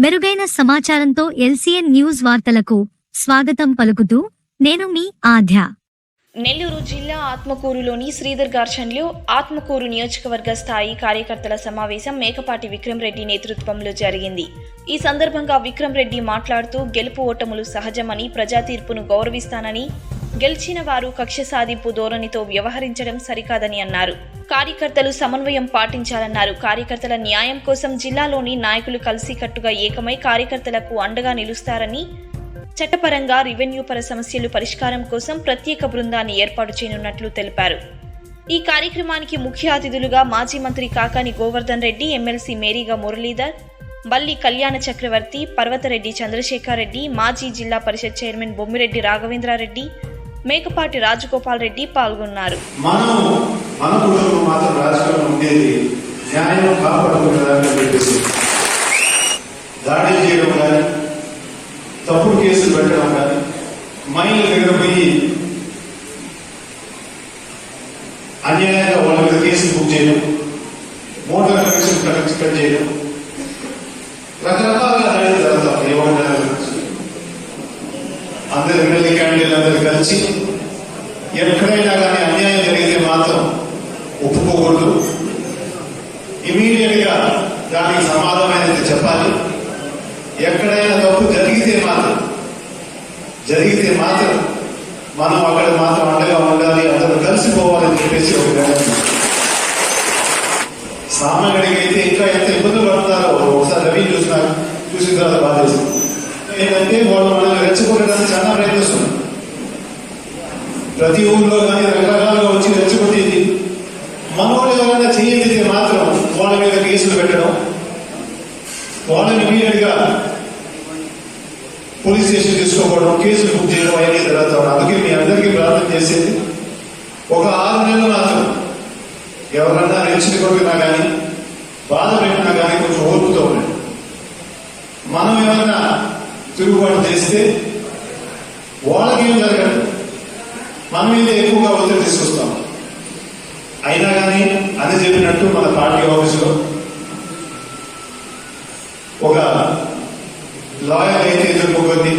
మెరుగైన సమాచారంతో LCN news వార్తలకు స్వాగతం పలుకుతూ నేను మీ ఆధ్య నెల్లూరు జిల్లా ఆత్మకూరులోని శ్రీధర్ గార్షన్లో ఆత్మకూరు నియోజకవర్గ స్థాయి కార్యకర్తల సమావేశం మేకపాటి విక్రమ్ రెడ్డి నేతృత్వంలో జరిగింది. ఈ సందర్భంగా విక్రమ్ రెడ్డి మాట్లాడుతూ గెలుపు ఓటములు సహజమని ప్రజా తీర్పును గౌరవిస్తానని గెలిచిన వారు కక్ష సాధింపు ధోరణితో వ్యవహరించడం సరికాదని అన్నారు. కార్యకర్తలు సమన్వయం పాటించాలన్నారు. కార్యకర్తల న్యాయం కోసం జిల్లాలోని నాయకులు కలిసికట్టుగా ఏకమై కార్యకర్తలకు అండగా నిలుస్తారని చట్టపరంగా రెవెన్యూ పర సమస్యలు పరిష్కారం కోసం ప్రత్యేక బృందాన్ని ఏర్పాటు చేయనున్నట్లు తెలిపారు. ఈ కార్యక్రమానికి ముఖ్య అతిథులుగా మాజీ మంత్రి కాకాని గోవర్ధన్ రెడ్డి ఎమ్మెల్సీ మేరీగా మురళీధర్ బల్లి కళ్యాణ చక్రవర్తి పర్వతరెడ్డి చంద్రశేఖర్ రెడ్డి మాజీ జిల్లా పరిషత్ చైర్మన్ బొమ్మిరెడ్డి రాఘవేంద్రారెడ్డి మేకపాటి రాజగోపాల్ రెడ్డి పాల్గొన్నారు. మనం మన కుటుంబం మాత్రం రాజకీయంలో ఉండేది న్యాయం కాపాడుకుంటుందని చెప్పేసి. దాడి చేయడం కానీ తప్పుడు కేసులు పెట్టడం కానీ మైళ్ళ దగ్గర పోయి అన్యాయంగా వాళ్ళ మీద కేసులు బుక్ చేయడం మోటార్ కనెక్షన్ కనెక్ట్ కట్ చేయడం రకరకాలుగా దాడి జరుగుతాం అందరు ఎమ్మెల్యే క్యాండిడేట్ అందరు కలిసి ఎక్కడైనా కానీ అన్యాయం జరిగితే మాత్రం ఒప్పుకోకూడదు. ఇమీడియట్గా దానికి సమాధానం అయితే చెప్పాలి. ఎక్కడైనా తప్పు జరిగితే మాత్రం జరిగితే మాత్రం మనం అక్కడ మాత్రం అండగా ఉండాలి అందరూ కలిసిపోవాలని చెప్పేసి ఒక నిర్ణయం. అయితే ఇంకా ఎంత ఇబ్బందులు పడతారో ఒకసారి రవి చూసిన చూసిన తర్వాత బాధేస్తుంది. ఏంటంటే వాళ్ళు రెచ్చగొట్టడానికి చాలా ప్రయత్నిస్తున్నారు ప్రతి ఊళ్ళో కానీ రకరకాలుగా వచ్చి రెచ్చగొట్టేది మనోళ్ళు ఎవరైనా చేయగలిగితే మాత్రం వాళ్ళ మీద కేసులు పెట్టడం వాళ్ళని ఇమీడియట్గా పోలీస్ స్టేషన్ తీసుకోవడం కేసులు బుక్ చేయడం అయ్యే తర్వాత అందుకే మీ అందరికీ ప్రార్థన చేసేది ఒక ఆరు నెలలు మాత్రం ఎవరన్నా రెచ్చిన కొడుకున్నా కానీ బాధ పెట్టినా కానీ కొంచెం ఓర్పుతో ఉండండి. మనం ఏమన్నా తిరుగుబాటు చేస్తే వాళ్ళకేం జరగదు. మన మీద ఎక్కువగా ఒత్తిడి తీసుకొస్తాం. అయినా కానీ అది చెప్పినట్టు మన పార్టీ ఆఫీసులో ఒక లాయర్ అయితే ఎదుర్కోబోద్ది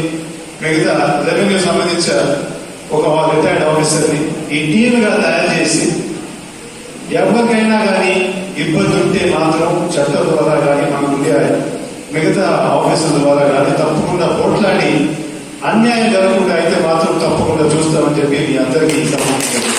మిగతా రెవెన్యూ సంబంధించిన ఒక రిటైర్డ్ ఆఫీసర్ని ఈ టీమ్ తయారు చేసి ఎవరికైనా కానీ ఇబ్బంది ఉంటే మాత్రం చట్టం ద్వారా కానీ మనకు ఉండే మిగతా ఆఫీసుల ద్వారా కానీ తప్పకుండా పోట్లాడి అన్యాయం జరగకుండా అయితే మాత్రం తప్పకుండా చూస్తామని చెప్పి మీ అందరికీ ఈ